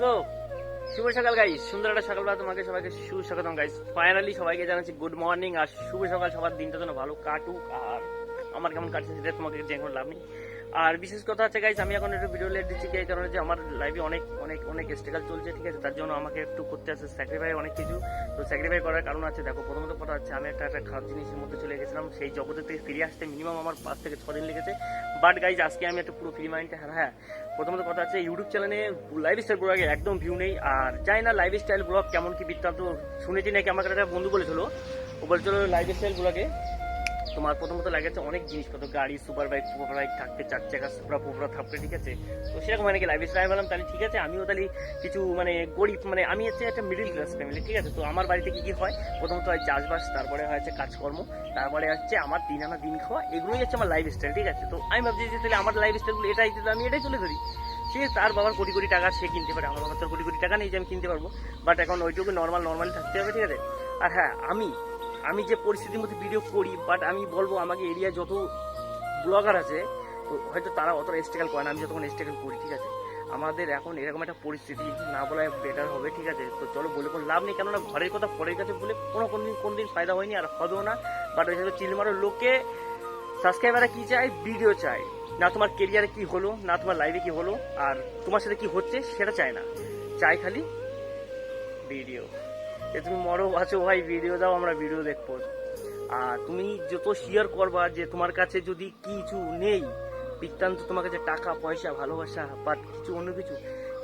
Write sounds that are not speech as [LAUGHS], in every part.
তো শুভ সকাল গাইস সুন্দর একটা সকালবেলা তোমাকে সবাইকে। সুস্বাগতম গাইস ফাইনালি সবাইকে জানাচ্ছি গুড মর্নিং আর শুভ সকাল। সবার দিনটা যেন ভালো কাটুক, আর আমার কেমন কাটছে সেটা তোমাকে কোনো লাভ নেই আর বিশেষ কথা হচ্ছে গাইজ আমি এখন একটু ভিডিও লেট দিচ্ছি, এই কারণে যে আমার লাইফে অনেক অনেক অনেক স্ট্রাগল চলছে, ঠিক আছে? তার জন্য আমাকে একটু করতে আছে স্যাক্রিফাই অনেক কিছু। তো স্যাক্রিফাই করার কারণ আছে, দেখো, প্রথমত কথা হচ্ছে, আমি একটা একটা খারাপ জিনিসের মধ্যে চলে গেছিলাম, সেই জগতের থেকে ফিরে আসতে মিনিমাম আমার পাঁচ থেকে ছ দিন লেগেছে। বাট গাইজ আজকে আমি একটা পুরো ফ্রি মাইন্ডে হ্যাঁ হ্যাঁ। প্রথমত কথা হচ্ছে ইউটিউব চ্যানেলে লাইফ স্টাইল ব্লগে একদম ভিউ নেই, আর জানি না লাইফ স্টাইল ব্লগ কেমন কি বৃত্তান্ত শুনেছি নাকি আমার একটা বন্ধু বলেছিল, ও বলছিল লাইফ স্টাইল ব্লগে তোমার প্রথমত লাগেছে অনেক জিনিসপত্র, গাড়ি সুপার বাইক সুপার বাইক থাকতে, চার চাকা, সুপারা পুপরা থাকতে, ঠিক আছে? তো সেরকম মানে কি লাইফ স্টাইল বললাম তাহলে ঠিক আছে, আমিও তাহলে কিছু মানে গরিব মানে আমি হচ্ছে একটা মিডিল ক্লাস ফ্যামিলি ঠিক আছে? তো আমার বাড়িতে কী কী হয়? প্রথমত হয় চাষবাস, তারপরে হচ্ছে কাজকর্ম, তারপরে হচ্ছে আমার দিন আনা দিন খাওয়া, এগুলোই হচ্ছে আমার লাইফ স্টাইল ঠিক আছে? তো আমি ভাবছি যে তাহলে আমার লাইফ স্টাইলগুলো এটাই, তো আমি এটাই তুলে ধরি। সে তার বাবার কোটি কোটি টাকা সে কিনতে পারে, আমার বাবার তো কোটি কোটি টাকা নেই যে আমি কিনতে পারব বাট এখন ওইটুকু নর্মাল নর্মালি থাকতে হবে, ঠিক আছে? আর হ্যাঁ আমি আমি যে পরিস্থিতির মধ্যে ভিডিও করি বাট আমি বলব আমাকে এরিয়া যত ব্লগার আছে হয়তো তারা অতটা স্ট্রাগল করে না, আমি যতক্ষণ স্ট্রাগল করি, ঠিক আছে? আমাদের এখন এরকম একটা পরিস্থিতি, না বলা বেটার হবে, ঠিক আছে? তো চলো বলে কোনো লাভ নেই, কেননা ঘরের কথা পরের কাছে বলে কোনো কোনদিন কোনদিন ফায়দা হয়নি আর হবেও না বাট ওই সাথে চিলমারের লোকে সাবস্ক্রাইবাররা কি চায়? ভিডিও চায়। না তোমার কেরিয়ারে কি হলো, না তোমার লাইফে কি হলো, আর তোমার সাথে কি হচ্ছে, সেটা চায় না। চাই খালি ভিডিও যে তুমি মরো আছো ভাই ভিডিও দাও আমরা ভিডিও দেখব। আর তুমি যত শেয়ার করবা যে তোমার কাছে যদি কিছু নেই, বৃত্তান্ত তোমার কাছে টাকা, পয়সা, ভালোবাসা, বা কিছু অন্য কিছু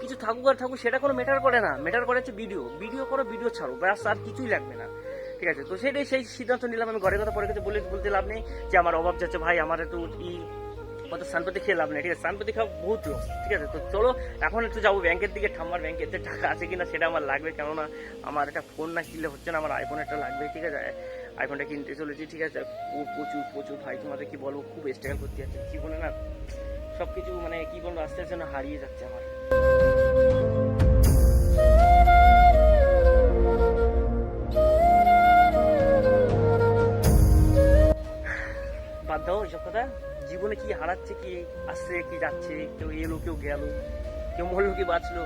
কিছু থাকুক আর থাকুক, সেটা কোনো ম্যাটার করে না। ম্যাটার করে হচ্ছে ভিডিও ভিডিও করো ভিডিও ছাড়ো, ব্যাস, আর কিছুই লাগবে না। ঠিক আছে? তো সেটাই সেই সিদ্ধান্ত নিলাম, আমি ঘরের কথা পরে কথা বলে বলতে লাভ নেই যে আমার অভাব যাচ্ছে। ভাই, আমার একটু কত সানপতি খেয়ে লাভ নেই, ঠিক আছে? সানপতি খাওয়া বহুত লস ঠিক আছে? তো চলো, এখন একটু যাব ব্যাংকের দিকে। ঠাম্মার ব্যাংকের যে টাকা আছে কিনা সেটা আমার লাগবে, কেননা আমার একটা ফোন না কিনলে হচ্ছে না, আমার আইফোন একটা লাগবে, ঠিক আছে? আইফোনটা কিনতে চলেছি, ঠিক আছে? প্রচুর প্রচুর ভাই, তোমাদের কি বলব? খুব স্ট্রাগল করতে যাচ্ছে জীবনে না? সব কিছু মানে কি বলব, আস্তে আস্তে না হারিয়ে যাচ্ছে আমার। দাও এসব কথা। জীবনে কি হারাচ্ছে, কি আসছে, কি যাচ্ছে, কেউ এলো, কেউ গেল, কেউ মরলো কি বাঁচলো,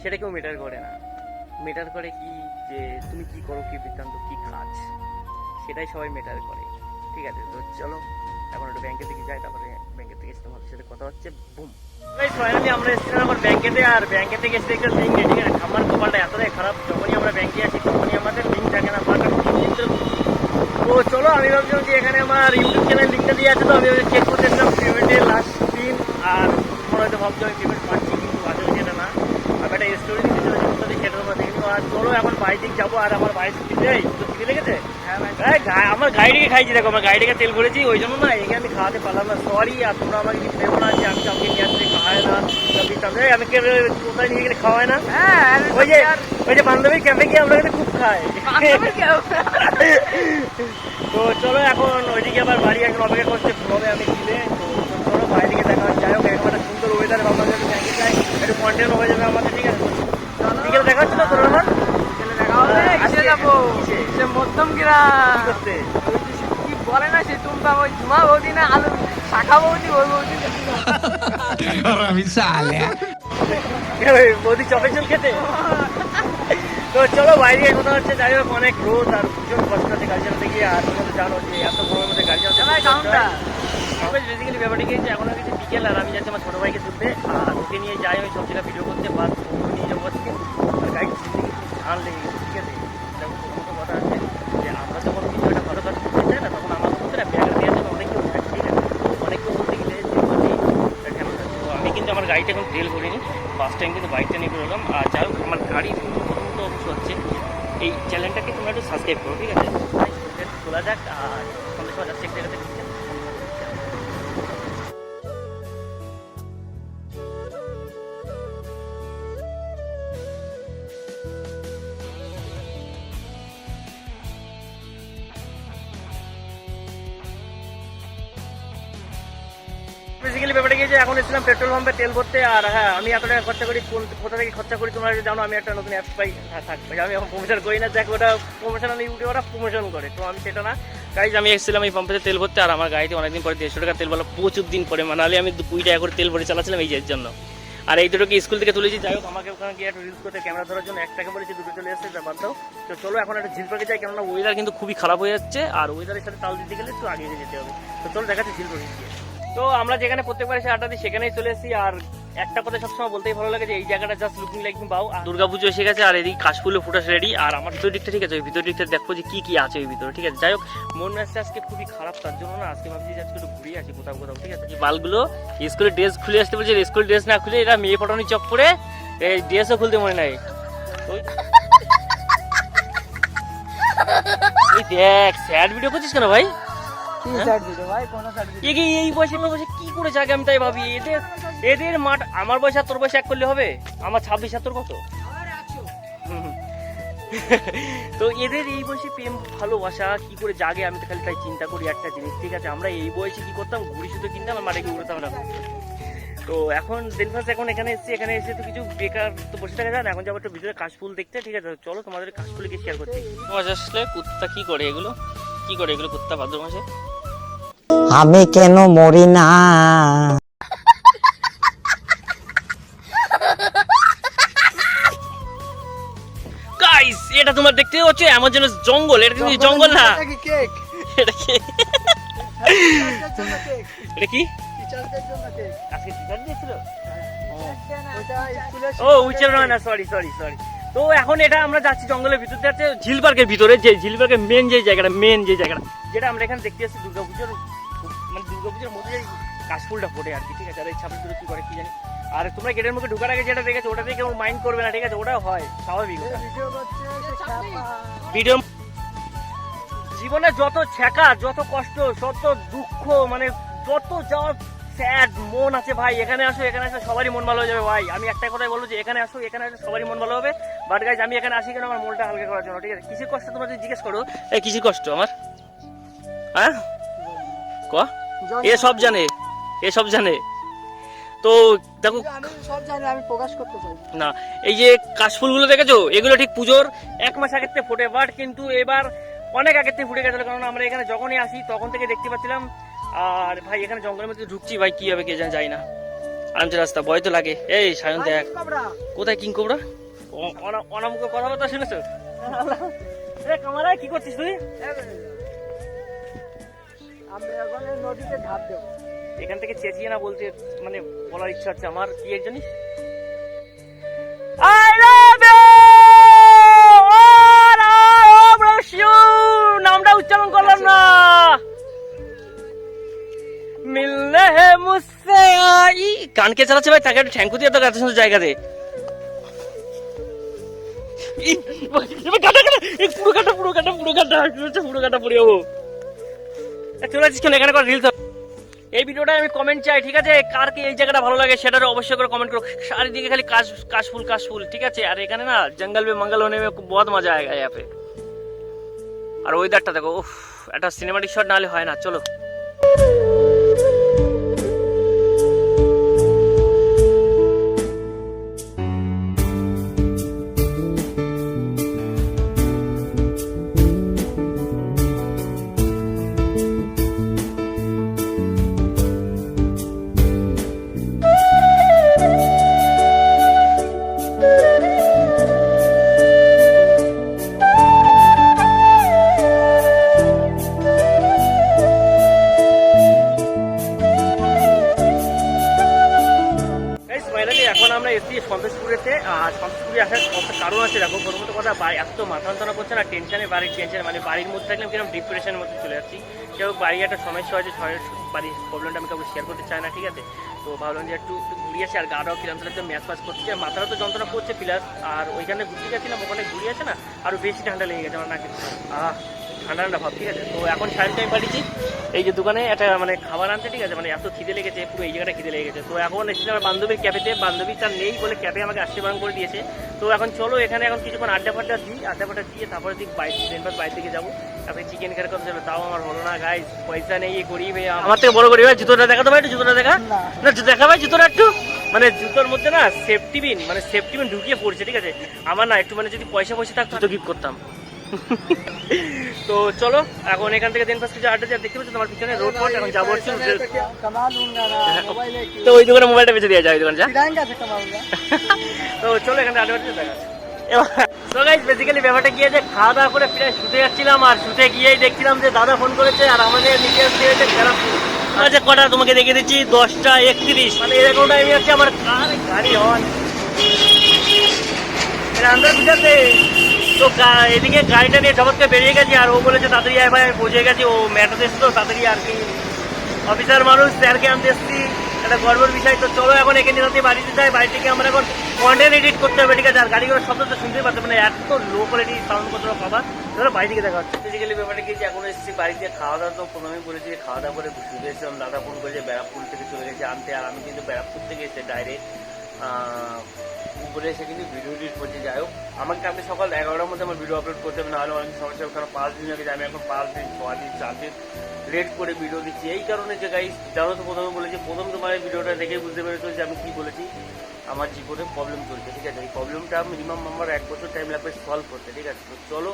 সেটা কেউ মেটার করে না। মেটার করে কি যে তুমি কি করো, কি বৃত্তান্ত, কি কাজ, সেটাই সবাই মেটার করে। ঠিক আছে, তো চলো, এখন একটু ব্যাংকে থেকে যাই, তারপরে ব্যাংকের থেকে এসে তোমাদের সাথে কথা হচ্ছে বুম ফাইনালি আমরা এসেছিলাম আমার ব্যাংকেতে আর ব্যাংকে থেকে এসে একটা লিঙ্ক ঠিক আছে আমার কপালটা এতটাই খারাপ, যখনই আমরা ব্যাংকে আসি, তখনই আমাদের লিঙ্ক থাকে না তো চলো, আমি ভাবছিলাম যে এখানে আমার ইউটিউব চ্যানেল লিঙ্কটা দিয়ে আছে চেক করতে এসেছিলাম পেমেন্টের লাস্ট দিন আর মনে হয়তো ভাবছি আমি পেমেন্ট কিন্তু আসলে সেটা না। আমি একটা স্টোরি দিতে চলেছি সেটা তোমরা আর চলো, এখন বাড়ির যাব, আর আমার বাড়ির ছুটি দেয় তো ছুটি লেগেছে? গা- আমার গাড়িটাকে খাইছি দেখো আমার গাড়িটাকে তেল ভরেছি ওই জন্য না এখানে আমি খাওয়াতে পারলাম না। সরি আর তোমরা আমাকে কিছু দেবো না যে আমি কাউকে নিয়ে আসতে খাওয়াই না এই, আমি কে কোথায় নিয়ে গেলে খাওয়াই না? হ্যাঁ ওই যে ওই যে বান্ধবীর ক্যাম্পে গিয়ে আমরা খুব খাই। তো চলো এখন ওইদিকে আবার বাড়ি এখন অপেক্ষা করছে ঘুমাবে আমি দিলে তো চলো বাইরে দিকে দেখা যাই হোক এখন একটা সুন্দর ওয়েদার যদি একটু কন্টেন্ট হয়ে যাবে আমাদের ঠিক আছে? বিকেলে দেখা হচ্ছে না তোর আমার দেখা হবে কিসে যাব কিসে? সে মধ্যম গ্রাম কি করতে কি বলে না সে টুম্পা ওই ঝুমা বৌদি না আলু? শাখা বৌদি ওই বৌদি। Risale. ওই বৌদি চপের জল খেতে? তো চলো বাইরে কথা হচ্ছে যাই হোক অনেক রোদ আর ভীষণ কষ্ট আছে গাড়ি চালাতে গিয়ে আর তোমরা জানো যে এত গরমের মধ্যে গাড়ি চালাতে ভাই কাউন্টার বেসিক্যালি ব্যাপারটা কি হচ্ছে এখন হচ্ছে বিকেল আর আমি যাচ্ছি আমার ছোট ভাইকে তুলতে। আর ওকে নিয়ে যাই ওই সব জায়গায় ভিডিও করতে বা ওকে নিয়ে যাব আজকে আর গাড়ি জিন্দগি খুব ঝাল লেগে গেছে ঠিক আছে দেখো প্রথমত কথা আছে যে আমরা যখন কিছু একটা ভালো কাজ করতে চাই না তখন আমাদের মধ্যে না ব্যাগের দেওয়ার জন্য অনেক কেউ থাকে ঠিক আছে অনেক কেউ বলতে গেলে যে মানে কেন থাকে? তো আমি কিন্তু আমার ধরিনি ফার্স্ট টাইম কিন্তু বাইকটা নিয়ে বেরোলাম আর যাই হোক, আমার গাড়ি প্রথমত অবশ্য হচ্ছে। এই চ্যানেলটাকে তোমরা একটু সাবস্ক্রাইব করো, ঠিক আছে? খোলা যাক, আর সন্ধ্যে সময় যাচ্ছে বেসিক্যালি ব্যাপারটা গিয়েছে এখন এসেছিলাম পেট্রোল পাম্পে তেল ভরতে, আর হ্যাঁ আমি এত টাকা খরচা করি, কোন কোথা থেকে খরচা করি তোমরা জানো, আমি একটা নতুন অ্যাপ পাই হ্যাঁ থাক আমি এখন প্রমোশন করি না, দেখ, ওটা প্রমোশনাল ইউটিউবাররা প্রমোশন করে, তো আমি সেটা না। গাইজ আমি এসেছিলাম এই পাম্পে তেল ভরতে, আর আমার গাড়িতে অনেকদিন পরে দেড়শো টাকা তেল বলা প্রচুর দিন পরে, মানালে আমি কুড়ি টাকা করে তেল ভরে চালাচ্ছিলাম এই যে এর জন্য। আর এই দুটোকে স্কুল থেকে তুলেছি, যাই হোক, আমাকে ওখানে গিয়ে একটা রিলস করতে ক্যামেরা ধরার জন্য একটাকে বলেছি, দুটো চলে এসেছে ব্যাপার তো তো চলো, এখন একটা ঝিল পাখি যাই, কেননা ওয়েদার কিন্তু খুবই খারাপ হয়ে যাচ্ছে, আর ওয়েদারের সাথে তাল দিতে গেলে একটু আগে যেতে হবে। তো চলো, দেখাচ্ছি ঝিল পাখি গিয়ে। তো আমরা যেখানে প্রত্যেকবার এসে আড্ডা দিই, সেখানেই চলে এসেছি। আর একটা কথা সবসময় বলতেই ভালো লাগে যে, এই জায়গাটা জাস্ট লুকিং লাইক বাউ দুর্গা পুজো এসে গেছে, আর এদিকে কাশফুলে ফুটাস রেডি আর আমার ভিতর দিকটা ঠিক আছে, ওই ভিতর দিকটা দেখব যে কি কি আছে ওই ভিতরে, ঠিক আছে? যাই হোক, মন মেজাজটা আজকে খুবই খারাপ, তার জন্য না আজকে ভাবছি আজকে একটু ঘুরিয়ে আসি কোথাও কোথাও, ঠিক আছে? বালগুলো স্কুলের ড্রেস খুলে আসতে বলছে স্কুল ড্রেস না খুলে এরা মেয়ে পটানি চক করে, এই ড্রেসও খুলতে মনে নাই। দেখ স্যাড ভিডিও করছিস কেন ভাই? এগে এই বয়সে মেয়ে বসে কি করে জাগে আমি তাই ভাবি? এদের এদের মাঠ আমার বয়স আর তোর বয়স এক করলে হবে? আমার ছাব্বিশ আর তোর কত? হুম। [LAUGHS] তো এদের এই বয়সে প্রেম ভালোবাসা কি করে জাগে আমি তো খালি তাই চিন্তা করি একটা জিনিস ঠিক আছে? আমরা এই বয়সে কি করতাম? ঘুড়ি শুধু কিনতাম আর মাঠে গিয়ে উড়তাম না। তো এখন দিনফাস এখন এখানে এসেছি এখানে এসে তো কিছু বেকার তো বসে থাকা যায় না। এখন যাব একটু ভিতরে কাশফুল দেখতে ঠিক আছে? চলো তোমাদের কাশফুলকে শেয়ার করছি। আসলে কুত্তা কি করে এগুলো? কি করে এগুলো কুত্তা ভাদ্র মাসে আমি কেন মরি না? গাইস এটা তোমার দেখতে হচ্ছে অ্যামাজনের জঙ্গল। এটা কিন্তু জঙ্গল না? এটা কি? এটা কি? টিচারদের জন্য কেক আজকে টিচার দিয়েছিল ও উইচার নয় না সরি সরি সরি তো এখন এটা আমরা যাচ্ছি জঙ্গলের ভিতর যাচ্ছে ঝিল পার্কের ভিতরে যে ঝিল পার্কের মেন যে জায়গাটা মেন যে জায়গাটা যেটা আমরা এখানে দেখতে আসছি দুর্গাপুজোর মানে দুর্গাপুজোর মধ্যে যে কাশফুলটা ফোটে আর কি ঠিক আছে? আর এই ছাপের দূরে কি করে কি জানি? আর তোমরা গেটের মুখে ঢুকার আগে যেটা দেখেছ ওটা দেখে মাইন্ড করবে না ঠিক আছে? ওটা হয় স্বাভাবিক ভিডিও জীবনে যত ছ্যাঁকা যত কষ্ট যত দুঃখ মানে যত যা স্যাড মন আছে ভাই এখানে আসো এখানে আসো সবারই মন ভালো হয়ে যাবে ভাই। আমি একটা কথাই বলব যে এখানে আসো এখানে আসো সবারই মন ভালো হবে। বাট গাইজ আমি এখানে আসি কেন? আমার মনটা হালকা করার জন্য ঠিক আছে? কিসের কষ্ট তোমরা যদি জিজ্ঞেস করো? এই কিসের কষ্ট আমার? হ্যাঁ? ক? এ সব জানে এ সব জানে। তো দেখো সব জানি আমি প্রকাশ করতে না এই যে কাশফুলগুলো দেখেছ এগুলো ঠিক পুজোর এক মাস আগের থেকে ফোটে বাট কিন্তু এবার অনেক আগের থেকে ফুটে গেছিল কারণ আমরা এখানে যখনই আসি তখন থেকে দেখতে পাচ্ছিলাম আর ভাই এখানে জঙ্গলের মধ্যে ঢুকছি ভাই কি হবে কে জানে যাই না। আরামসে রাস্তা ভয় তো লাগে। এই সায়ন দেখ। কোথায় কিং কোবরা? অনামুখ কথাবার্তা শুনেছো কি করছিস তুই? এখন থেকে চেঁচিয়ে না বলতে মানে বলার ইচ্ছা আছে আমার। কি এক জানিস! আর I bless নামটা উচ্চারণ করলাম না। মিললে হে মুসে আই। কানকে চালাচ্ছে ভাই তাকে একটু ঠ্যাঙ্কু দিয়ে তো এত সুন্দর জায়গাতে। ই, এবার কাটা পুরো কাটা পুরো কাটা পুরো কাটা পুরো কাটা পুরো যাব। চলে আসছিস কেন এখানে করে রিলস এই ভিডিওটা আমি কমেন্ট চাই ঠিক আছে কার কি এই জায়গাটা ভালো লাগে সেটারও অবশ্যই করে কমেন্ট করো চারিদিকে খালি কাশ কাশফুল কাশফুল ঠিক আছে আর এখানে না জঙ্গল মে মঙ্গল होने में बहुत মজা আয়েগা यहाँ पे আর ওয়েদারটা দেখো উফ একটা সিনেমাটিক শট না হলে হয় না চলো এত মাথা যন্ত্রণা করছে না টেনশনে বাড়ির টেনশন মানে বাড়ির মধ্যে থাকলে কীরকম ডিপ্রেশনের মধ্যে চলে যাচ্ছি। কেউ বাড়ির একটা সমস্যা হয়েছে বাড়ির প্রবলেমটা আমি কাউকে শেয়ার করতে চাই না, ঠিক আছে? তো ভাবলাম যে একটু একটু ঘুরিয়ে আসি, আর গাটাও কিরম তাহলে ম্যাচ ম্যাচ করছে। আর মাথাটা তো যন্ত্রণা করছে প্লাস আর ওইখানে ঘুরতে গেছিলাম, ওখানে ঘুরিয়ে আছে না আরও বেশি ঠান্ডা লেগে গেছে আমার নাকি। আহ, ঠান্ডা ঠান্ডা ভাব, ঠিক আছে? তো এখন সাইড টাইম পাঠিয়েছি এই যে দোকানে একটা মানে খাবার আনতে, ঠিক আছে? মানে এত খিদে লেগেছে, পুরো এই জায়গাটা খিদে লেগেছে তো এখন এসেছি আমার বান্ধবীর ক্যাফেতে বান্ধবী তার নেই বলে ক্যাফে আমাকে আশীর্বাদ করে দিয়েছে। তো এখন চলো এখানে এখন কিছুক্ষণ আড্ডা ফাড্ডা দিই আড্ডা ফাড্ডা দিয়ে তারপরে দিক বাইরে ট্রেনবার বাইরে থেকে যাব। তারপরে চিকেন খাওয়ার কথা চলো তাও আমার হলো না গাই পয়সা নেই করি গরিব হয়ে আমার থেকে বড় করি ভাই জুতোটা দেখা তো ভাই একটু জুতোটা দেখা। না। না জুতো দেখা ভাই জুতোটা একটু। মানে জুতোর মধ্যে না সেফটি বিন মানে সেফটি বিন ঢুকিয়ে পড়ছে ঠিক আছে? আমার না একটু মানে যদি পয়সা পয়সা থাকতো তো গিফট করতাম। তো চলো এখন এখান থেকে দিন ফার্স্ট কিছু আড্ডা যা দেখতে পাচ্ছ তোমার পিছনে রোড পথ এখন যাব হচ্ছে হ্যাঁ। তো ওই দোকানে মোবাইলটা বেঁচে দিয়ে যায় ওই যা তো চলো এখানে আড্ডা দেখা বেসিক্যালি ব্যাপারটা খাওয়া দাওয়া করে যাচ্ছিলাম আর গিয়েই দেখছিলাম যে দাদা ফোন করেছে আর আমাদের আসছে খারাপ আচ্ছা কটা তোমাকে দেখে দশটা মানে আমার গাড়ি এটা তো এদিকে গাড়িটা নিয়ে জগৎকে বেরিয়ে গেছি আর ও বলেছে, তাড়াতাড়ি আয় ভাই পৌঁছে গেছি। ও মেটাতে তো তাড়াতাড়ি আর কি। অফিসার মানুষ, স্যারকে আনতে এসেছি, একটা গর্বের বিষয়। তো চলো এখন এখানে যাতে বাড়িতে যাই বাড়ি থেকে আমরা এখন কন্টেন্ট এডিট করতে হবে, ঠিক আছে? আর গাড়িগুলোর শব্দ তো শুনতেই পারতে মানে এত লো কোয়ালিটি সাউন্ড কত পাবা ধরো বাড়ি থেকে দেখা হচ্ছে। ফিজিক্যালি ব্যাপারটা কি এখন এসেছি বাড়িতে খাওয়া দাওয়া তো প্রথমেই বলেছি খাওয়া দাওয়া করে শুধু এসেছিলাম দাদা ফোন করেছে, ব্যারাকপুর থেকে চলে গেছে আনতে, আর আমি কিন্তু ব্যারাকপুর থেকে এসে ডাইরেক্ট উপরে এসে কিন্তু ভিডিও এডিট করছি। যাই হোক, আমাকে কালকে সকাল এগারোটার মধ্যে আমার ভিডিও আপলোড করতে হবে, নাহলে অনেক সমস্যা কারণ পাঁচ দিন আগে আমি এখন পাঁচ দিন, ছ দিন, চার দিন লেট করে ভিডিও দিচ্ছি। এই কারণে যে গাই জানো তো প্রথমে বলেছি, প্রথম তোমার ভিডিওটা দেখে বুঝতে পেরেছ যে আমি কি বলেছি? আমার জীবনে প্রবলেম চলছে, ঠিক আছে? এই প্রবলেমটা মিনিমাম আমার এক বছর টাইম লাগবে সলভ করতে, ঠিক আছে? তো চলো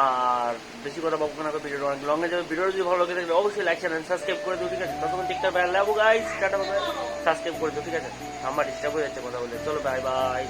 আর বেশি কথা বকবো না ভিডিওটা অনেক লং যাবে। ভিডিও যদি ভালো লাগে থাকলে অবশ্যই লাইক চ্যানেল সাবস্ক্রাইব করে দিও, ঠিক আছে? ততক্ষণ টিকটা ব্যান লাভ গাইস টাটা সাবস্ক্রাইব করে দিও, ঠিক আছে? আমার ডিস্টার্ব হয়ে যাচ্ছে কথা বলে। চলো বাই বাই